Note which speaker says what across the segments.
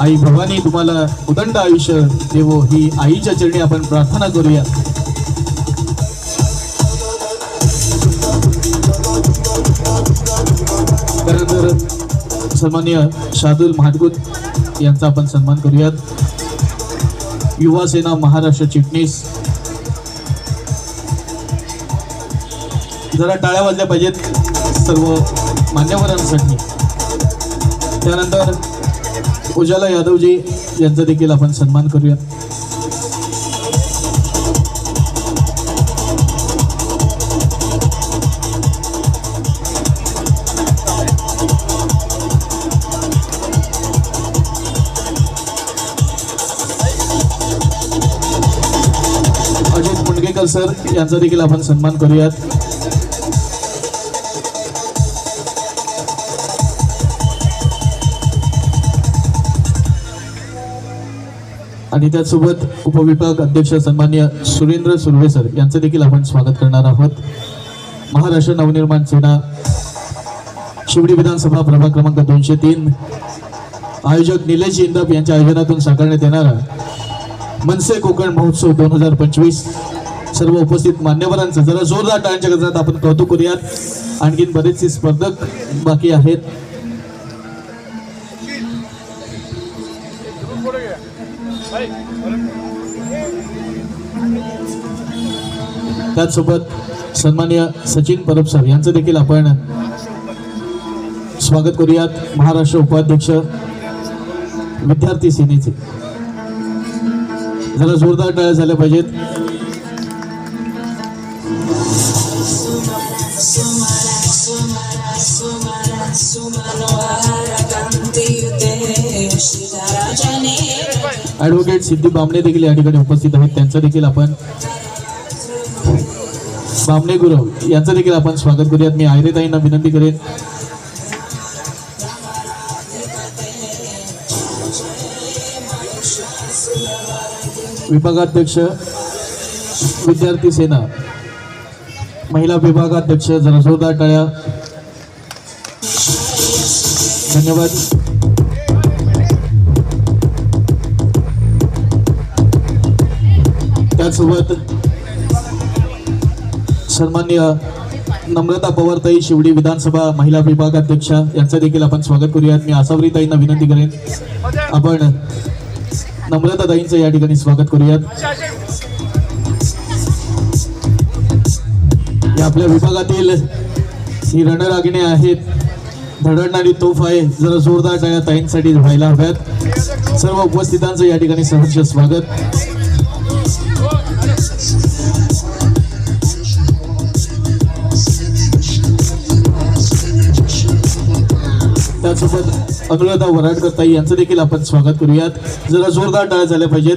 Speaker 1: आई भवानी तुम्हाला उदंड आयुष्य देवो ही आईच्या चरणी आपण प्रार्थना करूया. त्यानंतर सन्मान्य शादुल महाटगुत यांचा आपण सन्मान करूयात. युवा सेना महाराष्ट्र चिटणीस. जरा टाळ्या वाजल्या पाहिजेत सर्व मान्यवरांसाठी. त्यानंतर उजाला यादवजी यांचा देखील आपण सन्मान करूया अजित मुंडगेकर सर यांचा देखील आपण सन्मान करूयात. आणि त्यासोबत उपविभाग अध्यक्ष सन्मान्य सुरेंद्र सुर्वे सर यांचं देखील आपण स्वागत करणार आहोत. महाराष्ट्र नवनिर्माण सेना शिवडी विधानसभा प्रभाग क्रमांक दोनशे तीन. आयोजक निलेश इंदप यांच्या आयोजनातून साकारण्यात येणारा मनसे कोकण महोत्सव दोन हजार पंचवीस. सर्व उपस्थित मान्यवरांचं जरा जोरदार टाळ्यांच्या गजरात आपण कौतुक करूयात. आणखीन बरेचसे स्पर्धक बाकी आहेत. त्याचसोबत सन्मान्य सचिन परब सर यांचं देखील आपण स्वागत करूयात. महाराष्ट्र उपाध्यक्ष विद्यार्थी सेनेचे. जरा जोरदार टाळ्या झाल्या पाहिजेत. ऍडव्होकेट सिद्धी बामणे देखील या ठिकाणी उपस्थित आहेत. त्यांचं देखील आपण बामणे गुरव यांचं देखील आपण स्वागत करूयात. मी आयरेताईंना विनंती करेन. विभागाध्यक्ष विद्यार्थी सेना महिला विभागाध्यक्ष जरा जोरदार टाळ्या. धन्यवाद. त्याचसोबत सन्मान्य नम्रता पवारताई शिवडी विधानसभा महिला विभागाध्यक्षा यांचं देखील आपण स्वागत करूयात. मी आसावरीताईंना विनंती करेन. आपण नम्रताताईंचं या ठिकाणी स्वागत करूयात. या आपल्या विभागातील ही रणरागिणे आहेत. धडडणारी तोफ आहे. जरा जोरदार टाळ्या ताईंसाठी व्हायला हव्यात. सर्व उपस्थितांचं या ठिकाणी सहर्ष स्वागत. त्यासोबत अनुराधा वराडकर ताई यांचं देखील आपण स्वागत करूयात. जरा जोरदार टाळ्या झाल्या पाहिजेत.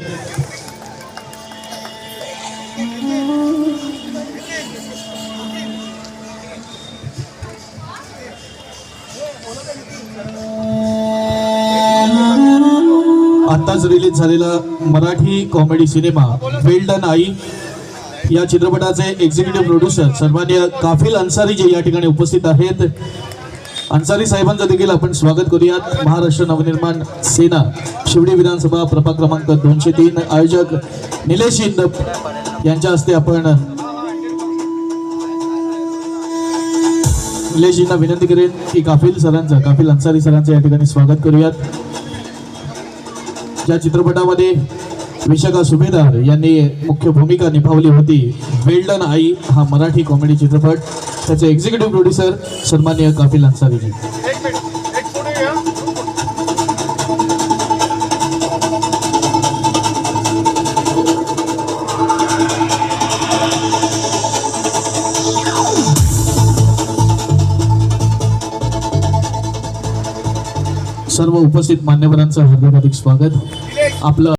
Speaker 1: आत्ताच रिलीज झालेला Marathi comedy cinema well done Aai या चित्रपटाचे एक्झिक्युटिव्ह प्रोड्युसर सन्मान्य काफिल अन्सारी जे या ठिकाणी उपस्थित आहेत. अन्सारी साहेबांचं देखील आपण स्वागत करूयात. महाराष्ट्र नवनिर्माण सेना शिवडी विधानसभा प्रभाग क्रमांक दोनशे तीन आयोजक निलेश इंदप यांच्या हस्ते आपण निलेशजींना विनंती करेन की काफिल सरांचं काफिल अन्सारी सरांचं या ठिकाणी स्वागत करूयात. या चित्रपटामध्ये विशाखा सुभेदार यांनी मुख्य भूमिका निभावली होती. वेल्डन आई हा मराठी कॉमेडी चित्रपट. त्याचे एक्झिक्युटिव्ह प्रोड्युसर सन्मान्य काफिल अन्सारीजी.
Speaker 2: एक मिनिट एक फोटो घ्या
Speaker 1: सर्व उपस्थित मान्यवरांचं हार्दिक हार्दिक स्वागत. आपलं